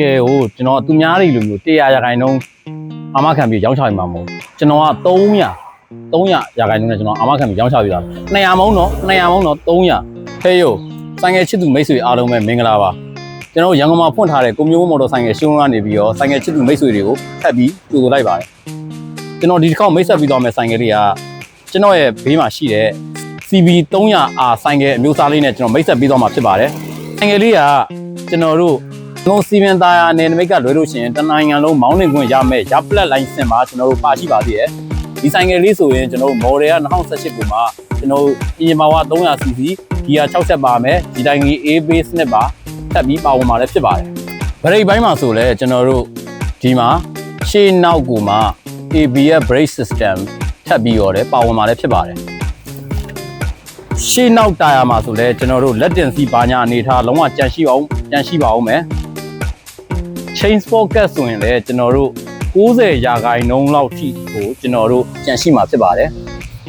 ငယ်ကိုကျွန်တော်သူများတွေလိုမျိုး100ရာခိုင်နှုန်းအာမခံပြီးရောင်းချရမှာမဟုတ်ဘူးကျွန်တော်က300 300ရာခိုင်နှုန်းနဲ့ကျွန်တော်အာမခံပြီးရောင်းချပြီးတာ200မုံတော့200မုံတော့300ဟေးယိုဆိုင်ငယ်ချစ်သူမိတ်ဆွေအားလုံးပဲမင်္ဂလာပါကျွန်တော်ရန်ကုန်မှာဖွင့်ထားတဲ့ကိုမျိုးမော်တော်ဆိုင်ငယ်ရှုံးကနေပြီးတော့ဆိုင်ငယ်ချစ်သူမိတ်ဆွေတွေကိုဖက်ပြီးကြိုဆိုလိုက်ပါတယ်ကျွန်တော်ဒီတစ်ခေါက်မိတ်ဆက်ပြီးသွားမယ့်ဆိုင်ငယ်လေးကကျွန်တော်ရဲ့ဘေးမှာရှိတဲ့ CB 300R ဆိုင်ငယ်အမျိုးအစားလေးနဲ့ကျွန်တော်မိတ်ဆက်ပြီးသွားမှာဖြစ်ပါတယ်ဆိုင်ငယ်လေးကကျွန်တော်တို့ လုံးစီမံသားရနယ်နိမိတ်ကလွဲလို့ရှိရင်တနိုင်ငံလုံးမောင်းနှင်ခွင့်ရမယ်ရပလက်လိုင်းစင်မှာကျွန်တော်တို့ပါရှိပါသေးတယ် ဒီဆိုင်ငယ်လေးဆိုရင်ကျွန်တော်တို့ model က2018ကိုမှကျွန်တော်တို့ engine power 300cc gear 6ဆက်ပါမယ်ဒီတိုင်းကြီး A base နဲ့ပါထပ်ပြီးပါဝင်มาလည်းဖြစ်ပါတယ်ဗရိတ်ပိုင်းမှာဆိုလဲကျွန်တော်တို့ဒီမှာရှေ့နောက်ကိုမှ ABS brake system ထပ်ပြီးရောတယ်ပါဝင်มาလည်းဖြစ်ပါတယ်ရှေ့နောက်တာယာမှာဆိုလဲကျွန်တော်တို့လက်တင်စီပါညာအနေထားလုံးဝကြန့်ရှိအောင်ကြန့်ရှိပါအောင်မယ် chain focus ဆိုရင်လည်းကျွန်တော်တို့90ရာခိုင်နှုန်းလောက်ထိကိုကျွန်တော်တို့ကြန့်ရှိမှာဖြစ်ပါတယ်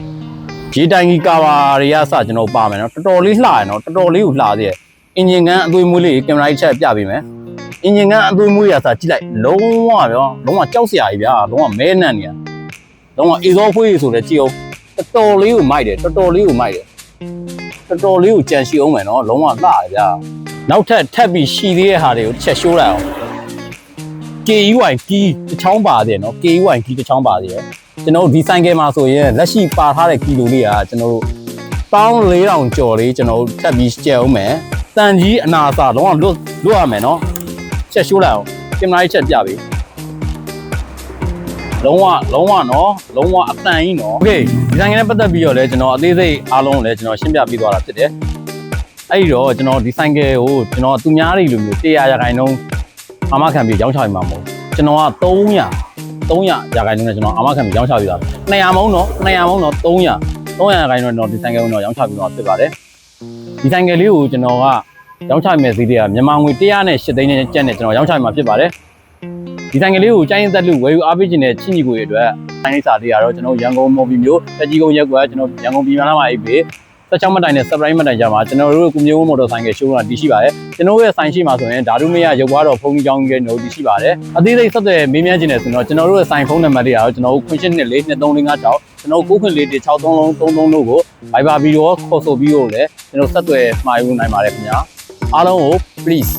။ရေတိုင်ကြီးကာဘာတွေကစကျွန်တော်ပါမယ်နော်တော်တော်လေးလှရနော်တော်တော်လေးကိုလှသေးရဲ့အင်ဂျင်ကန်အသွေးမွေးလေးကင်မရာကြီးချက်ပြပေးမယ်။အင်ဂျင်ကန်အသွေးမွေးရစားကြည့်လိုက်လုံးဝပြောလုံးဝကြောက်စရာကြီးဗျာလုံးဝမဲနန့်နေရလုံးဝအေဇောဖွေးဆိုလည်းကြည့်အောင်တော်တော်လေးကိုမိုက်တယ်တော်တော်လေးကိုမိုက်တယ်တော်တော်လေးကိုကြန့်ရှိအောင်မယ်နော်လုံးဝလှရဗျာနောက်ထပ်ထပ်ပြီးရှီသေးတဲ့ဟာတွေကိုတစ်ချက်ရှိုးလိုက်အောင် KUI ကီးတစ်ချောင်းပါသေးတယ်နော် KUI ကီးတစ်ချောင်းပါသေးတယ်ကျွန်တော်တို့ဒီဆိုင်ကယ်မှာဆိုရင်လက်ရှိပါထားတဲ့ကီလိုလေးကကျွန်တော်တို့ပေါင်း4000ကျော်လေးကျွန်တော်တို့ထပ်ပြီးကျက်အောင်မယ်တန်ကြီးအနာစာလုံးဝလွတ်လွတ်ရမယ်နော်ချက်ရှိုးလိုက်အောင်ကင်မရာကြီးချက်ပြပေးလုံးဝလုံးဝနော်လုံးဝအတန်ကြီးနော်โอเคဒီဆိုင်ကယ်နဲ့ပတ်သက်ပြီးတော့လည်းကျွန်တော်အသေးစိတ်အားလုံးကိုလည်းကျွန်တော်ရှင်းပြပေးသွားတာဖြစ်တယ်အဲ့ဒီတော့ကျွန်တော်ဒီဆိုင်ကယ်ကိုကျွန်တော်သူများတွေလိုမျိုး100ရာခိုင်နှုန်း အာမခံပြီးရောင်းချရမှာမဟုတ်ဘူးကျွန်တော်က300 300ရာခိုင်နှုန်းနဲ့ကျွန်တော်အာမခံပြီးရောင်းချပြီးတာ200မုံတော့200မုံတော့300 300ရာခိုင်နှုန်းတော့ဒီဆိုင်ကယ်ကိုတော့ရောင်းချပြီးတော့ဖြစ်ပါတယ်ဒီဆိုင်ကယ်လေးကိုကျွန်တော်ကရောင်းချမယ်စီးတွေကမြန်မာငွေ108သိန်းနဲ့ကျပ်နဲ့ကျွန်တော်ရောင်းချမှာဖြစ်ပါတယ်ဒီဆိုင်ကယ်လေးကိုကျိုင်းသက်လူဝယ်ယူအားပေးခြင်းနဲ့ချင်းကြီးကိုတွေအတွက်ဆိုင်လေးစာတွေကတော့ကျွန်တော်ရန်ကုန်မော်ဘီမျိုးတက်ကြီးကုန်းရက်ကွာကျွန်တော်ရန်ကုန်ပြည်မလာမှာအိပ်ပေး 16မတိုင်နဲ့ surprise မတိုင်ကြမှာကျွန်တော်တို့ကုမျိုးမော်တော်ဆိုင်ကယ်ရှိုးကတည်ရှိပါတယ်ကျွန်တော်ရဲ့ဆိုင်ရှိမှာဆိုရင်ဓာတုမရရုပ်ွားတော်ဖုန်းကြီးကြောင်းကြီးတို့တည်ရှိပါတယ်အသေးစိတ်ဆက်သွယ်မေးမြန်းခြင်းနဲ့ဆိုတော့ကျွန်တော်တို့ရဲ့ဆိုင်ဖုန်းနံပါတ်တွေကတော့ကျွန်တော်တို့ခွင့်ရှင်းနှစ်လေး2356ကျွန်တော်ကိုခွင့်လေးတွေ63လုံး33တို့ကို Viber ဗီဒီယိုခေါ်ဆိုပြီးတော့လည်းကျွန်တော်ဆက်သွယ်မှာယူနိုင်ပါတယ်ခင်ဗျာအားလုံးကို please